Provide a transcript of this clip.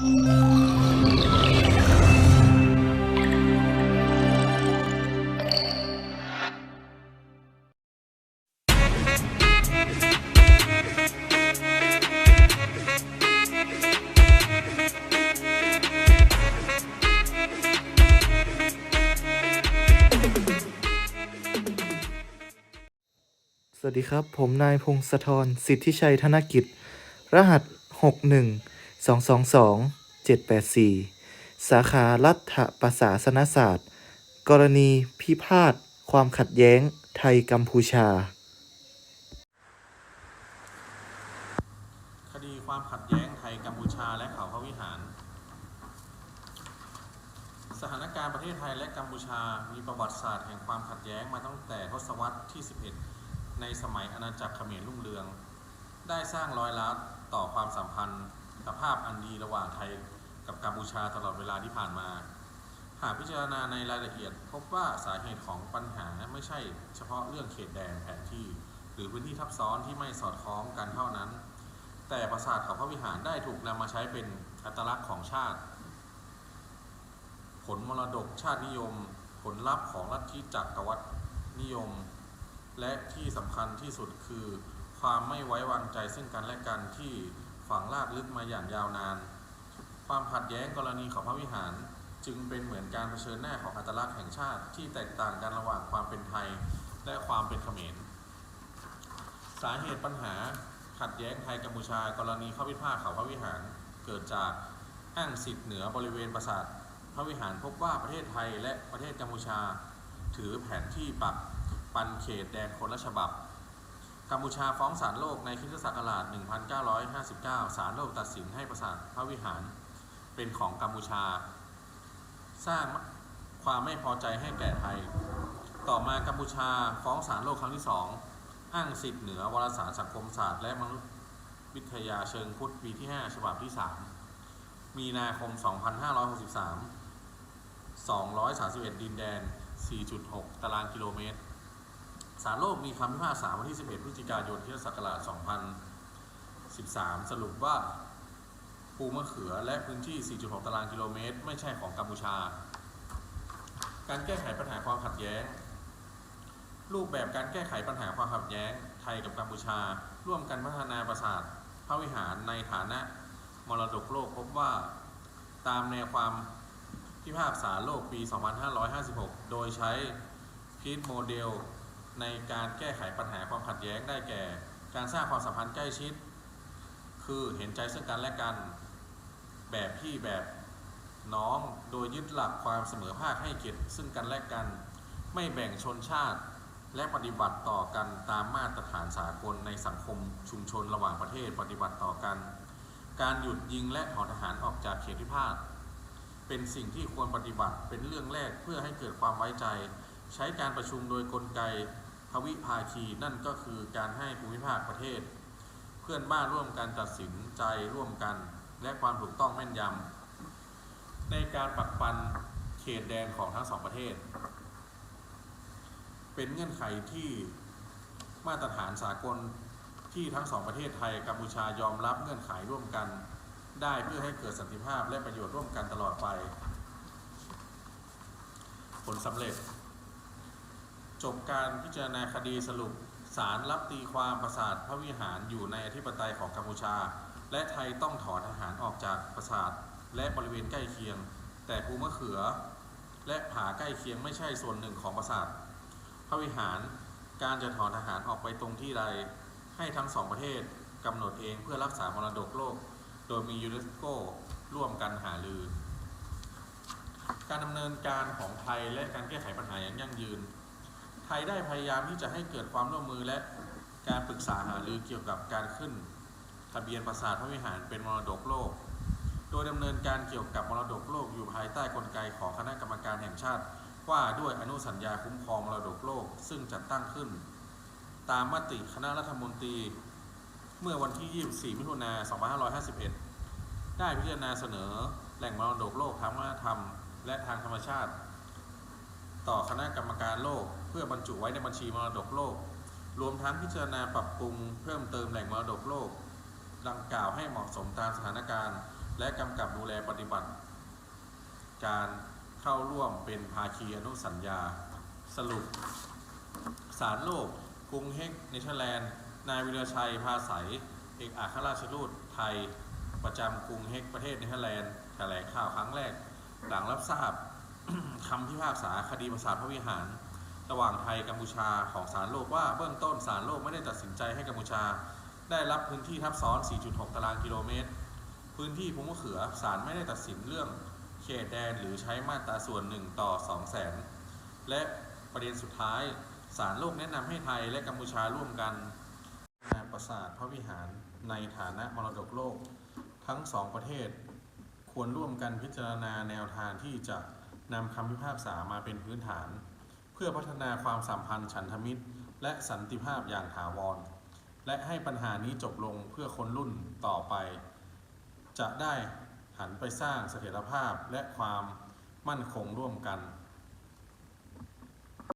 สวัสดีครับ ผมนายพงศธรสิทธิชัยธนกิจ รหัส 61 222 784 สาขารัฐประศาสนศาสตร์ กรณีพิพาท ความขัดแย้งไทยกัมพูชา คดีความขัดแย้งไทยกัมพูชาและเขาพระวิหาร สถานการณ์ประเทศไทยและกัมพูชา มีประวัติศาสตร์แห่งความขัดแย้งมาตั้งแต่ทศวรรษที่ 11 ในสมัยอาณาจักรเขมรรุ่งเรือง ได้สร้างรอยร้าวต่อความสัมพันธ์ สภาพอันดีระหว่างไทยกับกัมพูชาตลอดเวลาที่ผ่านมา หากพิจารณาในรายละเอียด พบว่าสาเหตุของปัญหาไม่ใช่เฉพาะเรื่องเขตแดนแผนที่ หรือพื้นที่ทับซ้อนที่ไม่สอดคล้องกันเท่านั้น แต่ปราสาทเขาพระวิหารได้ถูกนำมาใช้เป็นอัตลักษณ์ของชาติ ผลมรดกชาตินิยม ผลลัพธ์ของลัทธิจักรวรรดินิยม และที่สำคัญที่สุดคือความไม่ไว้วางใจซึ่งกันและกันที่ ฝังลากลึกมาอย่างยาวนาน ความขัดแย้งกรณีของพระวิหาร จึงเป็นเหมือนการเผชิญหน้าของอัตลักษณ์แห่งชาติที่แตกต่างกันระหว่างความเป็นไทยและความเป็นเขมร สาเหตุปัญหาขัดแย้งไทยกัมพูชากรณีข้อพิพาทเขาพระวิหารเกิดจากอ้างสิทธิ์เหนือบริเวณปราสาทพระวิหารพบว่าประเทศไทยและประเทศกัมพูชา ถือแผนที่ปักปันเขตแดนคนละฉบับ กัมพูชาฟ้องศาลโลกในคริสตศักราช 1959 ศาลโลกตัดสินให้ปราสาทพระวิหารเป็นของกัมพูชา สร้างความไม่พอใจให้แก่ไทย ต่อมากัมพูชาฟ้องศาลโลกครั้งที่สองอ้างสิทธิ์เหนือวารสารสังคมศาสตร์และมนุษยวิทยาเชิงพุทธปีที่ 5 ฉบับที่ 3 มีนาคม 2563 231 ดินแดน 4.6 ตารางกิโลเมตร ศาลโลกมีคำพิพากษาวันที่ 11 พฤศจิกายนที่ศักราช 2013 สรุปว่าภูมะเขือและพื้นที่ 4.6 ตารางกิโลเมตร ไม่ใช่ของกัมพูชา การแก้ไขปัญหาความขัดแย้ง รูปแบบการแก้ไขปัญหาความขัดแย้ง ไทยกับกัมพูชา ร่วมกันพัฒนาปราสาทพระวิหารในฐานะมรดกโลกพบว่า ตามแนวความพิพากษาโลกปี 2556 โดยใช้พีทโมเดล ในการแก้ไขปัญหาความขัดแย้งได้แก่ การสร้างความสัมพันธ์ใกล้ชิด คือเห็นใจซึ่งกันและกัน แบบพี่แบบน้องโดยยึดหลักความเสมอภาคให้เกียรติซึ่งกันและกัน ไม่แบ่งชนชาติ และปฏิบัติต่อกันตามมาตรฐานสากลในสังคมชุมชนระหว่างประเทศปฏิบัติต่อกัน การหยุดยิงและถอนทหารออกจากเขตพิพาทเป็นสิ่งที่ควรปฏิบัติเป็นเรื่องแรกเพื่อให้เกิดความไว้ใจ ใช้การประชุมโดยกลไกทวิภาคีนั่นก็คือการให้ภูมิภาคประเทศ เพื่อนบ้านร่วมกันตัดสินใจร่วมกัน และความถูกต้องแม่นยำในการปักปันเขตแดนของทั้งสองประเทศ เป็นเงื่อนไขที่มาตรฐานสากลที่ทั้งสองประเทศไทยกัมพูชายอมรับเงื่อนไขร่วมกัน ได้เพื่อให้เกิดสันติภาพและประโยชน์ร่วมกันตลอดไป ผลสำเร็จ จบการพิจารณาคดีสรุปศาลรับตีความปราสาทพระวิหารอยู่ในอธิปไตยของกัมพูชา และไทยต้องถอนทหารออกจากปราสาทและบริเวณใกล้เคียง แต่ภูมะเขือ และผาใกล้เคียงไม่ใช่ส่วนหนึ่งของปราสาทพระวิหารการจะถอนทหารออกไปตรงที่ใด ให้ทั้งสองประเทศกำหนดเองเพื่อรักษามรดกโลก โดยมียูเนสโกร่วมกันหารือ การดำเนินการของไทยและการแก้ไขปัญหาอย่างยั่งยืน ทยได้พยายามที่จะให้เกิดความร่วมมือและการปรึกษาหารือเกี่ยวกับการขึ้น ทะเบียนปราสาทพระวิหารเป็นมรดกโลก โดยดำเนินการเกี่ยวกับมรดกโลกอยู่ภายใต้กลไกของคณะกรรมการแห่งชาติ ว่าด้วยอนุสัญญาคุ้มครองมรดกโลกซึ่งจัดตั้งขึ้น ตามมติคณะรัฐมนตรี เมื่อวันที่ 24 มิถุนายน2551 ได้พิจารณาเสนอแหล่งมรดกโลกทางวัฒนธรรม และทางธรรมชาติ ต่อคณะกรรมการโลก เพื่อบรรจุไว้ในบัญชีมรดกโลก รวมทั้งพิจารณาปรับปรุงเพิ่มเติมแหล่งมรดกโลก ดังกล่าวให้เหมาะสมตามสถานการณ์ และกำกับดูแลปฏิบัติ การเข้าร่วมเป็นภาคีอนุสัญญา สรุปศาลโลก กรุงเฮกเนเธอร์แลนด์ นายวิรชัยภาษัยเอกอัครราชทูตไทย ประจำกรุงเฮกประเทศเนเธอร์แลนด์แถลงข่าวครั้งแรก หลังรับทราบคำพิพากษาคดีประสาทพระวิหาร ระหว่างไทยกัมพูชาของศาลโลกว่าเบื้องต้นศาลโลกไม่ได้ตัดสินใจให้กัมพูชา ได้รับพื้นที่ทับซ้อน 4.6 ตารางกิโลเมตร พื้นที่ภูมะเขือศาลไม่ได้ตัดสินเรื่องเขตแดนหรือใช้มาตราส่วนหนึ่งต่อ2แสนและประเด็นสุดท้ายศาลโลกแนะนำให้ไทยและกัมพูชาร่วมกันงานประสาทพระวิหารในฐานะมรดกโลก ทั้งสองประเทศ ควรร่วมกันพิจารณาแนวทางที่จะนำคำพิพากษามาเป็นพื้นฐาน พื่อพัฒนาความสัมพันธ์ฉันทมิตร และสันติภาพอย่างถาวร และให้ปัญหานี้จบลงเพื่อคนรุ่นต่อไป จะได้หันไปสร้างเสถียรภาพและความมั่นคงร่วมกัน